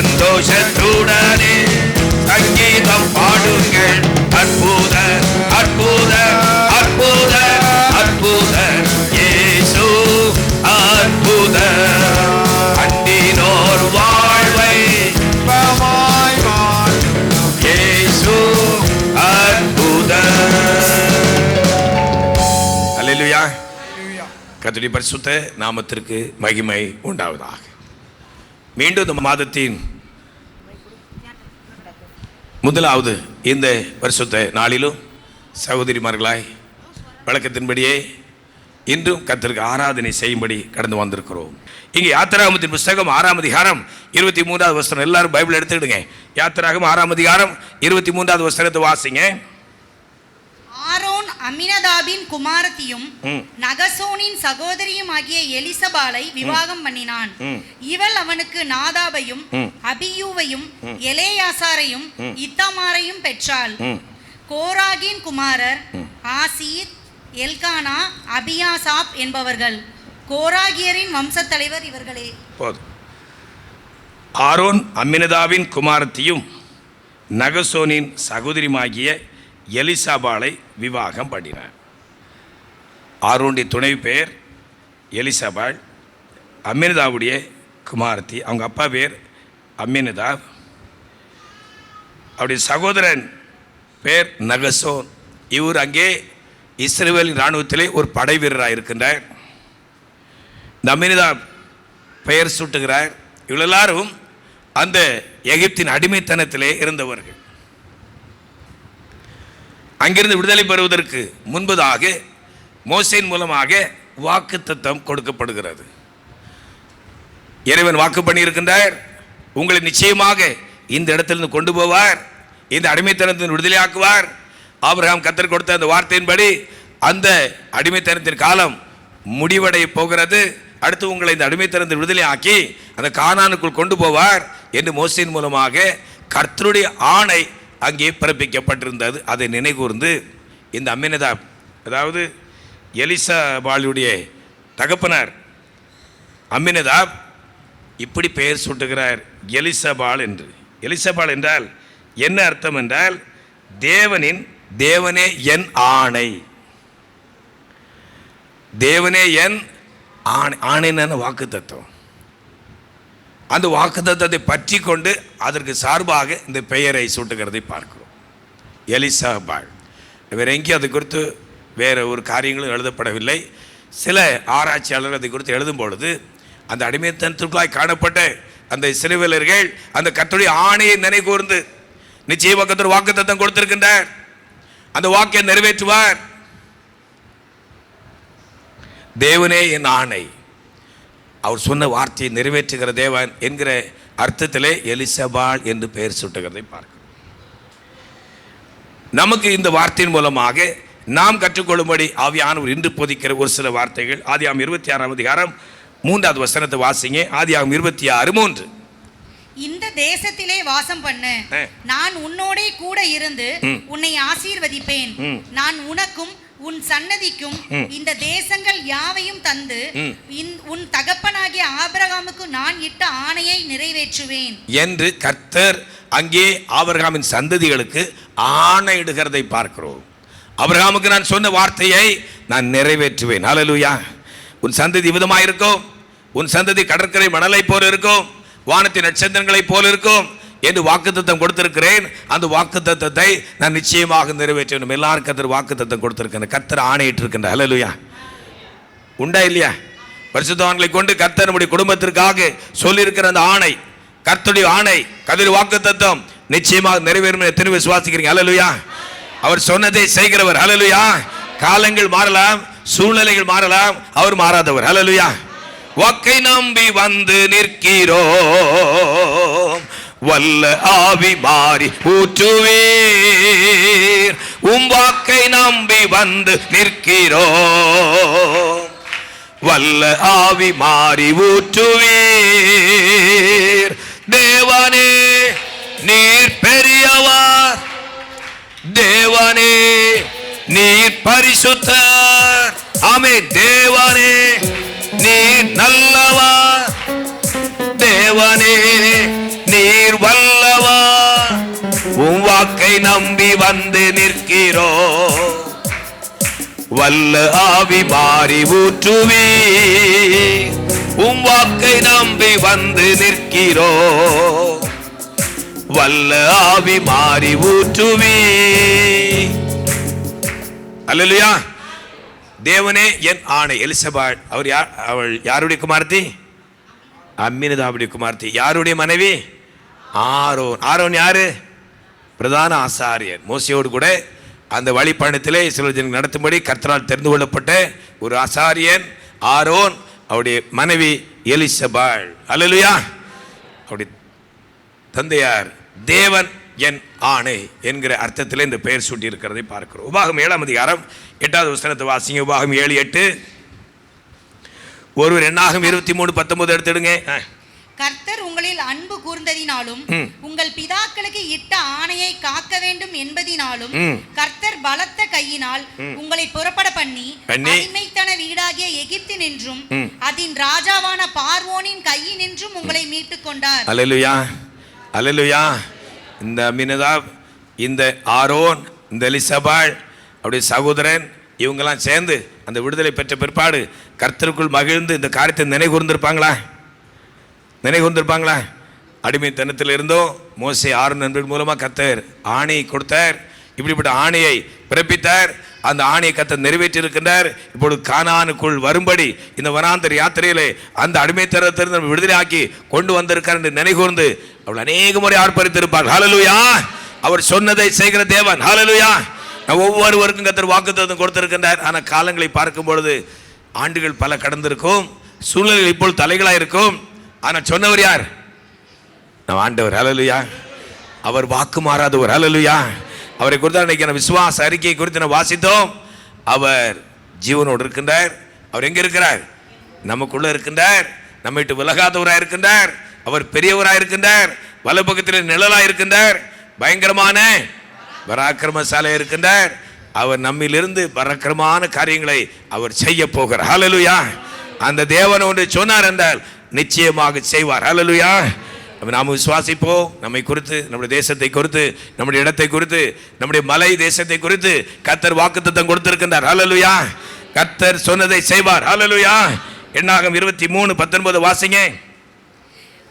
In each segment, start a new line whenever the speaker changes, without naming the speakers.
சந்தோஷத்துடனே சங்கீதம் பாடுங்கள். அற்புத அற்புத அற்புத அற்புத. ஏசு அற்புத. அண்டினோர் வாழ்வை ஏசு அற்புத. அல்லா கதிரி பரிசுத்த நாமத்திற்கு மகிமை உண்டாவதாக. மீண்டும் இந்த மாதத்தின் முதலாவது இந்த வருஷத்த நாளிலும் சகோதரிமார்களாய் வழக்கத்தின்படியே இன்றும் கத்திற்கு ஆராதனை செய்யும்படி கடந்து வந்திருக்கிறோம். இங்கே யாத்திராகமத்தின் புஸ்தகம் ஆறாம் அதிகாரம் இருபத்தி மூன்றாவது வசனம். எல்லாரும் பைபிள் எடுத்துக்கிடுங்க. யாத்திராகம் ஆறாம் அதிகாரம் இருபத்தி மூன்றாவது வசனத்தை வாசிங்க.
அமினதாபின் குமாரத்தியும். நகசோனின் சகோதரியும் ஆகிய எலிசபாலை விவாகம் பண்ணினான். இவள் அவனுக்கு நாதாபையும். அபியூவையும் எலேயாசாரையும் இத்தாமாரையும் பெற்றாள். கோராகின் குமாரர் ஆசீர் எல்கானா அபியாசாப் என்பவர்கள். கோராகியரின் வம்சத் தலைவர் இவர்களே.
போதும். ஆரோன் அம்மினதாவின் குமாரத்தியும் நகசோனின் சகோதரியுமாகிய எலிசாபாலை விவாகம் பண்ணினார். ஆரோனுடைய துணை பேர் எலிசாபாள் அம்மினதாவுடைய குமாரத்தி. அவங்க அப்பா பேர் அம்மினதாப் அவருடைய சகோதரன் பேர் நகசோன். இவர் அங்கே இஸ்ரேலின் இராணுவத்திலே ஒரு படை வீரராக இருக்கின்றார். இந்த அம்மினதாப் பெயர் சூட்டுகிறார். இவள் எல்லாரும் அந்த எகிப்தின் அடிமைத்தனத்திலே இருந்தவர்கள். அங்கிருந்து விடுதலை பெறுவதற்கு முன்பதாக மோசையின் மூலமாக வாக்குத்தத்தம் கொடுக்கப்படுகிறது. இறைவன் வாக்கு பண்ணியிருக்கின்றார். உங்களை நிச்சயமாக இந்த இடத்திலிருந்து கொண்டு போவார். இந்த அடிமைத்தனத்தின் விடுதலையாக்குவார். ஆபிரகாம் கத்தர் கொடுத்த அந்த வார்த்தையின்படி அந்த அடிமைத்தனத்தின் காலம் முடிவடைய போகிறது. அடுத்து உங்களை இந்த அடிமைத்தனத்தை விடுதலை ஆக்கி அந்த காணானுக்குள் கொண்டு போவார் என்று மோசையின் மூலமாக கர்த்தருடைய ஆணை அங்கே பிறப்பிக்கப்பட்டிருந்தது. அதை நினைகூர்ந்து இந்த அம்மினதா அதாவது எலிசாபாலுடைய தகப்பனார் அம்மினதாப் இப்படி பெயர் சூட்டுகிறார் எலிசபால் என்று. எலிசபால் என்றால் என்ன அர்த்தம் என்றால் தேவனின் தேவனே என் ஆணை. தேவனே என் ஆணை ஆணைன்னு வாக்கு தத்துவம்? அந்த வாக்குதத்தத்தை பற்றி கொண்டு அதற்கு சார்பாக இந்த பெயரை சூட்டுகிறதை பார்க்கிறோம். எலிசாபால் வேறு எங்கேயும் அது குறித்து வேறு ஒரு காரியங்களும் எழுதப்படவில்லை. சில ஆராய்ச்சியாளர் அதை குறித்து எழுதும் பொழுது அந்த அடிமைத்தனத்திற்குள்ளாய் காணப்பட்ட அந்த சிறுவலர்கள் அந்த கர்த்தருடைய ஆணையை நினைகூர்ந்து நிச்சயமாக வாக்கு வாக்குத்தத்தம் கொடுத்திருக்கின்றார். அந்த வாக்கை நிறைவேற்றுவார். தேவனே என் ஆணை. அவர் சொன்ன வார்த்தையை நிறைவேற்றுகிற தேவன் என்கிற அர்த்தத்திலே எலிசபால் என்று பெயர் சூட்டுகிறதை பார்க்கிறோம் நமக்கு இந்த வார்த்தையின் மூலமாக நாம் கற்றுக்கொள்ளும்படி ஆவியானவர் இன்று போதிக்கிற ஒரு சில வார்த்தைகள் ஆதியாம் இருபத்தி ஆறாம் அதிகாரம் மூன்றாவது வசனத்தை வாசிங்க ஆதியாகம் இருபத்தி ஆறு மூன்று
இந்த தேசத்திலே வாசம் பண்ணு. நான் உன்னோடே கூட இருந்து. உன்னை ஆசீர்வதிப்பேன். நான் உனக்கும் உன் சன்னதிக்கும். இந்த தேசங்கள் யாவையும் தந்து உன் தகப்பனாகிய ஆபிரகாமுக்கு நான் இட்ட ஆணையை நிறைவேற்றுவேன்.
என்று கர்த்தர் அங்கே ஆபிரகாமின் சந்ததிகளுக்கு ஆணையிடுகிறதை பார்க்கிறோம். ஆபிரகாமுக்கு நான் சொன்ன வார்த்தையை நான் நிறைவேற்றுவேன். ஹalleluya உன் சந்ததி விதமாக இருக்கும் உன் சந்ததி கடற்கரை மணலை போல இருக்கும். வானத்தின் நட்சத்திரங்களைப் போல இருக்கும். என்று வாக்குத்தத்தம் கொடுத்திருக்கிறேன்? அந்த வாக்குத்தத்தத்தை நான் நிச்சயமாக நிறைவேற்றணும். எல்லாரும் கத்தர் வாக்குத்தத்தம் கொடுத்திருக்கிறேன் கத்தர் ஆணையிட்டு இருக்கின்ற அலலுயா உண்டா இல்லையா? பரிசுத்தவான்களை கொண்டு கர்த்தர் நம்முடைய குடும்பத்திற்காக சொல்லியிருக்கிற அந்த ஆணை கர்த்தருடைய ஆணை கதிர் வாக்கு தத்துவம் நிச்சயமாக நிறைவேறும் திரும்பி எத்தனை விசுவாசிக்கிறீங்க அவர் சொன்னதை செய்கிறவர். அலலுயா காலங்கள் மாறலாம் சூழ்நிலைகள் மாறலாம் அவர் மாறாதவர். அலலுயா வாக்கை நம்பி வந்து நிற்கிறோம். வல்ல ஆவி மாறி ஊற்றுவீர் உம் வாக்கை நம்பி வந்து நிற்கிறோம். வல்ல ஆவி மாறி ஊற்றுவீர். தேவனே நீர் பெரியவர். தேவனே நீர் பரிசுத்தர். ஆமே தேவனே நீர் நல்லவர். தேவனே நீர் வல்லவா உம் வாக்கை நம்பி வந்து நிற்கிறோ. வல்ல ஆவி மாறி ஊற்றுவே உம் வாக்கை நம்பி வந்து நிற்கிறோ. வல்ல ஆவி மாறி ஊற்றுவே. அல்லையா தேவனே என் ஆணை எலிசபாள் அவர் யார் அவள் யாருடைய குமார்த்தி? அம்மினதாவுடைய குமார்த்தி. யாருடைய மனைவி? ஆரோன். ஆரோன் யாரு? பிரதான ஆசாரியர் மோசியோடு கூட அந்த வழிப்பயணத்திலே இஸ்ரவேல் நடத்தும்படி கர்த்தரால் தெரிந்து கொள்ளப்பட்ட ஒரு ஆசாரியன் ஆரோன் அவருடைய மனைவி எலிசபாள் அலலுயா அவருடைய தந்தையார் தேவன் என் ஆணை என்கிற அர்த்தத்தில் இந்த பெயர் சூட்டி இருக்கிறதை பார்க்கிறோம். உபாகம் ஏழாம் அதிகாரம் எட்டாவது வசனத்தை வாசிங்க. உபாகம் ஏழு எட்டு. ஒருவர் என்னாகும்? இருபத்தி மூணு பத்தொன்பது எடுத்துடுங்க
கர்த்தர் உங்களில் அன்பு கூர்ந்ததினாலும். உங்கள் பிதாக்களுக்கு இட்ட ஆணையை காக்க வேண்டும் என்பதினாலும். கர்த்தர் பலத்த கையினால் உங்களை புறப்பட பண்ணி. அடிமைத்தன வீடாகிய எகிப்தினின்றும்
ம்.
அதன் ராஜாவான பார்வோனின் கையினின்றும் உங்களை மீட்டுக் கொண்டார்
அலலுயா அலலுயா இந்த அமினதாப் இந்த ஆரோன் இந்த எலிசபாள் அவருடைய சகோதரன் இவங்கெல்லாம் சேர்ந்து அந்த விடுதலை பெற்ற பிற்பாடு கர்த்தருக்குள் மகிழ்ந்து இந்த காரியத்தை நினைவு கூர்ந்திருப்பாங்களா நினைவு வந்திருப்பாங்களா அடிமைத்தனத்தில் இருந்தோம் மோசே ஆறு நண்பர்கள் மூலமாக கத்தர் ஆணையை கொடுத்தார். இப்படிப்பட்ட ஆணையை பிறப்பித்தார். அந்த ஆணையை கத்த நிறைவேற்றியிருக்கின்றார். இப்பொழுது கானானுக்குள் வரும்படி இந்த வனாந்தர் யாத்திரையிலே அந்த அடிமைத்தனத்திலிருந்து நம்ம விடுதலையாக்கி கொண்டு வந்திருக்கார் என்று நினைகூர்ந்து அவள் அநேக முறை ஆர்ப்பரித்திருப்பார். ஹalleluya அவர் சொன்னதை செய்கிற தேவன். ஹalleluya நம்ம ஒவ்வொருவருக்கும் கத்தர் வாக்குத்தத்தம் கொடுத்திருக்கின்றார். ஆனால் காலங்களை பார்க்கும் பொழுது ஆண்டுகள் பல கடந்திருக்கும். சூழ்நிலைகள் இப்பொழுது தலைகளாக இருக்கும் ஆனால் சொன்னவர் யார்? நம்ம ஆண்டவர் அலலுயா அவர் வாக்கு மாறாதவர் அலலுயா அவரை குறித்து அன்றைக்கி நம்ம விசுவாச அறிக்கையை குறித்து நம்ம வாசித்தோம். அவர் ஜீவனோடு இருக்கின்றார். அவர் எங்கே இருக்கிறார்? நமக்குள்ளே இருக்கின்றார். நம்ம விட்டு விலகாதவராக இருக்கின்றார். அவர் பெரியவராக இருக்கின்றார். வலப்பக்கத்தில் நிழலாக இருக்கின்றார். பயங்கரமான பராக்கிரமசாலையாக இருக்கின்றார். அவர் நம்மிலிருந்து பராக்கிரமான காரியங்களை அவர் செய்ய போகிறார். ஹலலுயா அந்த தேவன் ஒன்று சொன்னார் என்றால் நிச்சயமாக செய்வார். அப்ப நாம் விசுவாசிப்போம். நம்மை குறித்து நம்முடைய தேசத்தை குறித்து நம்முடைய இடத்தை குறித்து நம்முடைய மலை தேசத்தை குறித்து கர்த்தர் வாக்குத்தத்தம் கொடுத்திருக்கின்றார். ஹalleluya கர்த்தர் சொன்னதை செய்வார். ஹalleluya எண்ணாகம் இருபத்தி மூணு பத்தொன்பது வாசிங்க.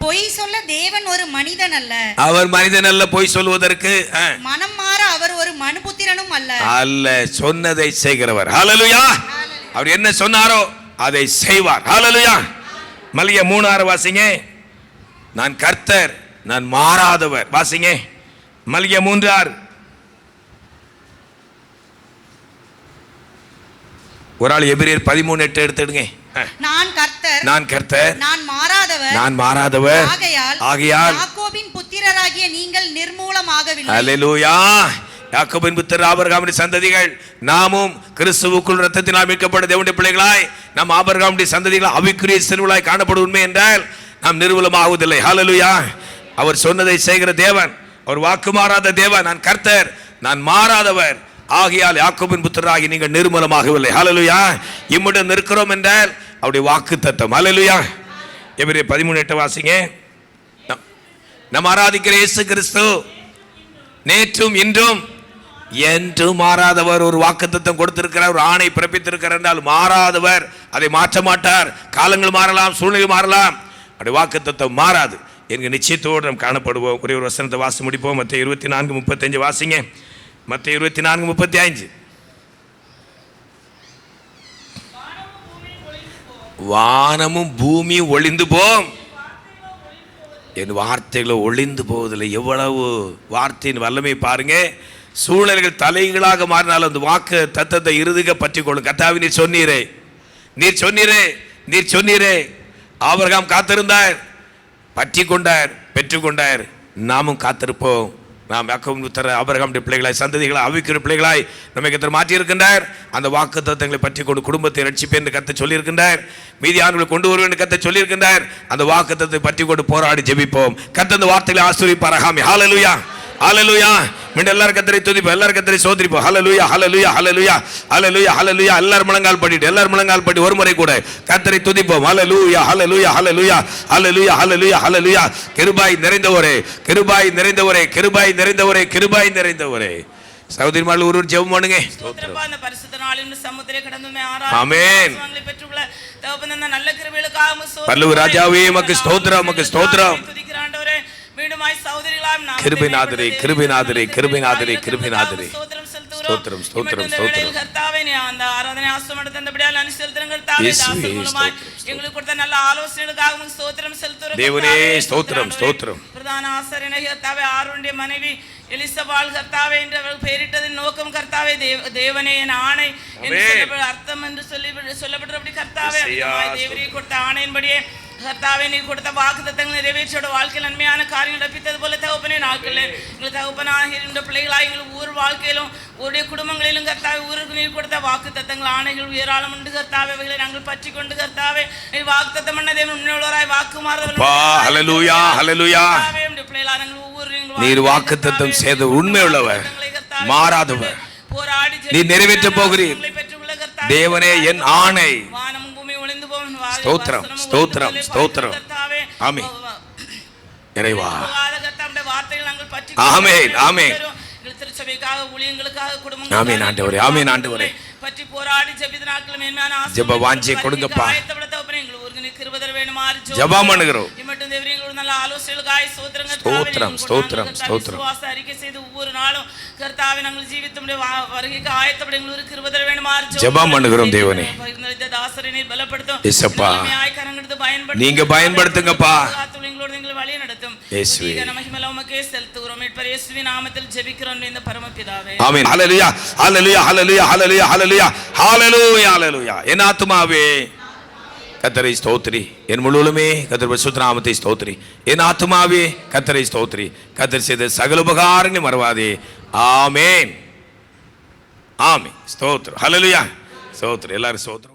பொய் சொல்ல தேவன் ஒரு மனிதன் அல்ல.
அவர் மனிதன் அல்ல போய் சொல்வதற்கு
மனம் மாற அவர் ஒரு மனுபுத்திரனும் அல்ல.
அல்ல சொன்னதை செய்கிறவர். ஹalleluya அவர் என்ன சொன்னாரோ அதை செய்வார். ஹalleluya மல்லிய மூணு ஆறு வாசிங்க. நான் கர்த்தர் நான் மாறாதவர். வாசிங்க. மல்லிய மூன்று ஆறு ஒரு ஆள் எபிரியர் பதிமூணு எட்டு எடுத்துடுங்க.
நான் கர்த்தர்
நான் கர்த்தர்
நான் மாறாதவர்.
நான் மாறாதவர்.
ஆகையால்
ஆகையால்
யாக்கோபின் புத்திரராகிய நீங்கள் நிர்மூலமாகவில்லை.
அல்லேலூயா யாக்கோபின் புத்தர் ஆபரகாமுடைய சந்ததிகள் நாமும் கிறிஸ்துவுக்குள் ரத்தத்தினால் மீட்கப்பட்ட தேவனுடைய பிள்ளைகளாய் நம் ஆபர்காமுடைய சந்ததிகள் அவிக்குரிய சிறுவலாய் காணப்படும் உண்மை என்றால் நாம் நிர்மூலமாகுவதில்லை ஹalleluya அவர் சொன்னதை செய்கிற தேவன் அவர் வாக்கு மாறாத தேவன் நான் கர்த்தர் நான் மாறாதவர். ஆகையால் யாக்கோபின் புத்தராகி நீங்கள் நிர்மலமாகவில்லை. ஹலலுயா இம்முடன் நிற்கிறோம் என்றால் அவருடைய வாக்கு தத்தம். ஹலலுயா எபிரே பதிமூணு எட்டு வாசிங்க. நம்- ஆராதிக்கிற இயேசு கிறிஸ்து நேற்றும் இன்றும் என்றும் மாறாதவர் ஒரு வாக்குத்தத்தம் கொடுத்திருக்கிறார் ஒரு ஆணை பிறப்பித்திருக்கிறார் என்றால் மாறாதவர் அதை மாற்ற மாட்டார். காலங்கள் மாறலாம் சூழ்நிலை மாறலாம். அப்படி வாக்குத்தத்தம் மாறாது. என்கிற நிச்சயத்தோடு நாம் காணப்படுவோம். ஒரே ஒரு வசனத்தை வாசி முடிப்போம். மற்ற இருபத்தி நான்கு முப்பத்தஞ்சு வாசிங்க. மற்ற இருபத்தி நான்கு முப்பத்தி அஞ்சு வானமும் பூமியும் ஒளிந்து போம். என் வார்த்தைகளை ஒளிந்து போவதில்லை. எவ்வளவு வார்த்தையின் வல்லமை பாருங்கள் சூழல்கள் தலைகளாக மாறினாலும் அந்த வாக்கு தத்தத்தை இறுதிக பற்றி கொள்ளும். கத்தாவி நீர் சொன்னீரே. நீர் சொன்னீரே. நீர் சொன்னீரே. ஆபிரகாம் காத்திருந்தார். பற்றி கொண்டார் பெற்றுக்கொண்டார் நாமும் காத்திருப்போம். நாம் யாக்கோபின் உத்தர ஆபிரகாமுடைய பிள்ளைகளாய் சந்ததிகளை அவிக்கிற பிள்ளைகளாய் நம்மை கத்தர் மாற்றியிருக்கின்றார். அந்த வாக்கு தத்தங்களை பற்றி கொண்டு குடும்பத்தை ரட்சிப்பேன் என்று கத்த சொல்லியிருக்கின்றார். மீதியானவர்களை கொண்டு வருவேன் என்று கத்த சொல்லியிருக்கின்றார். அந்த வாக்கு தத்தத்தை பற்றி கொண்டு போராடி ஜெபிப்போம். கத்த அந்த வார்த்தைகளை ஆசிரியப்பார் ஹாலலுயா ஹalleluya மீண்டும் எல்லாரும் கத்தரை துதிப்போம். எல்லாரும் கத்தரை சோதரிப்போம். ஹalleluya ஹalleluya ஹalleluya ஹalleluya ஹalleluya எல்லாரும் முழங்கால் படிட்டு எல்லாரும் முழங்கால் படி ஒரு முறை கூட கத்தரை துதிப்போம். ஹalleluya ஹalleluya ஹalleluya ஹalleluya ஹalleluya ஹalleluya கிருபாய் நிறைந்தவரே கிருபாய் நிறைந்தவரே கிருபாய் நிறைந்தவரே கிருபாய் நிறைந்தவரே. சகோதரிமார்கள் ஒரு ஒரு ஜெபம் பண்ணுங்க. ஆமென்.
நல்ல கிருபைகளுக்காக.
பரலோக ராஜாவே, உமக்கு ஸ்தோத்திரம், உமக்கு ஸ்தோத்திரம். கிருபைநாதரே, கிருபைநாதரே, கிருபைநாதரே,
கிருபைநாதரே. ஸ்தோத்திரம்.
ஸ்தோத்திரம், ஸ்தோத்திரம்.
கர்த்தாவே, நீ அந்த ஆராதனை ஆசீர்வாதம் தந்தபடியால் நன்றி செலுத்துகிறோம் கர்த்தாவே.
ஸ்தோத்திரம்,
எங்களுக்கு கொடுத்த நல்ல ஆலோசனைகளுக்காக உமக்கு ஸ்தோத்திரம் செலுத்துகிறோம்
தேவனே,
கர்த்தாவே.
ஸ்தோத்திரம்,
ஆண்டவரே,
ஸ்தோத்திரம்.
பிரதான ஆசாரியனை கர்த்தாவே ஆரோனுடைய மனைவி எலிசபால் கர்த்தாவே என்று அவள் பெயரிட்டதின் நோக்கம் கர்த்தாவே தேவ- தேவனே என் ஆணை என்று அர்த்தம் என்று சொல்லி சொல்லப்பட்டபடி கர்த்தாவே தேவரீர் கொடுத்த ஆணையின்படியே எங்கள் தகப்பனாக இருந்த பிள்ளைகளாக எங்கள் ஊர் வாழ்க்கையிலும் உடைய குடும்பங்களிலும் கர்த்தாவே ஊருக்கு நீர் கொடுத்த வாக்கு தத்தங்கள் ஆணைகள் ஏராளம் உண்டு கர்த்தாவே அவைகளை நாங்கள் பற்றி கொண்டு கர்த்தாவே நீர் வாக்கு தத்தம் பண்ண தேவன் உண்மையுள்ளவராய் வாக்கு
அப்பா, ஹalleluya, ஹalleluya. நீர் வாக்குத்தத்தம் செய்த உண்மையுள்ளவர், மாறாதவர்.
போராடி
நீர் நிறைவேற்றப் போகிறீர். தேவனே, என் ஆணை.
வானமும் பூமி ஒளிந்து போகும் வாயு
ஸ்தோத்திரம், ஸ்தோத்திரம், ஸ்தோத்திரம். ஆமென். இறைவா ஆமென்.
எங்கள் திருச்சபைக்காக ஊழியங்களுக்காக
ஆமென்,
குடும்பங்களுக்காக
ஆண்டவரே, ஆமென், ஆண்டவரே.
பற்றி போராடி ஜெபித்த நாட்கள் மேன்மையான
ஜெப வாஞ்சையை கொடுங்கப்பா.
ஜெபம்
பண்ணுகிறோம்.
இம்மட்டும் தேவரே, எங்களோட நல்ல ஆலோசனைகளுக்காய் ஸ்தோத்திரம் கர்த்தாவே.
ஸ்தோத்திரம், ஸ்தோத்திரம், ஸ்தோத்திரம்.
விசுவாச அறிக்கை செய்து ஒவ்வொரு நாளும் கர்த்தாவே நாங்கள் ஜீவித்தமுடைய வருகைக்கு ஆயத்தப்பட எங்களுக்கு கிருபை தர வேண்டுமாறு
ஜெபம் பண்ணுகிறோம் தேவனே.
பகிர்ந்தளித்த தாசரை நீர் பலப்படுத்தும்
இயேசப்பா.
நன்மையாய் கரங்கெடுத்து பயன்படுத்தும்.
நீங்க பயன்படுத்துங்கப்பா. இயேசுவே.
துதிக நமகிமல உமக்கே செலுத்துகிறோம் மீட்பர் இயேசுவின் நாமத்தில் ஜெபிக்கிறோம் இந்த பரமபிதாவே
ஆமென் ஹalleluya ஹalleluya ஹalleluya ஹalleluya ஹalleluya ஹalleluya ஹalleluya என் ஆத்துமாவே கத்தரை ஸ்தோத்திரி என் முழுவதுமே கத்தர் பரிசுத்த நாமத்தை ஸ்தோத்திரி என் ஆத்துமாவே கத்தரை ஸ்தோத்திரி கத்தர் செய்த சகல உபகாரங்களை மறவாதே ஆமென் ஆமென் ஸ்தோத்திரம் ஹalleluya ஸ்தோத்திரம் எல்லாரும் ஸ்தோத்திரம்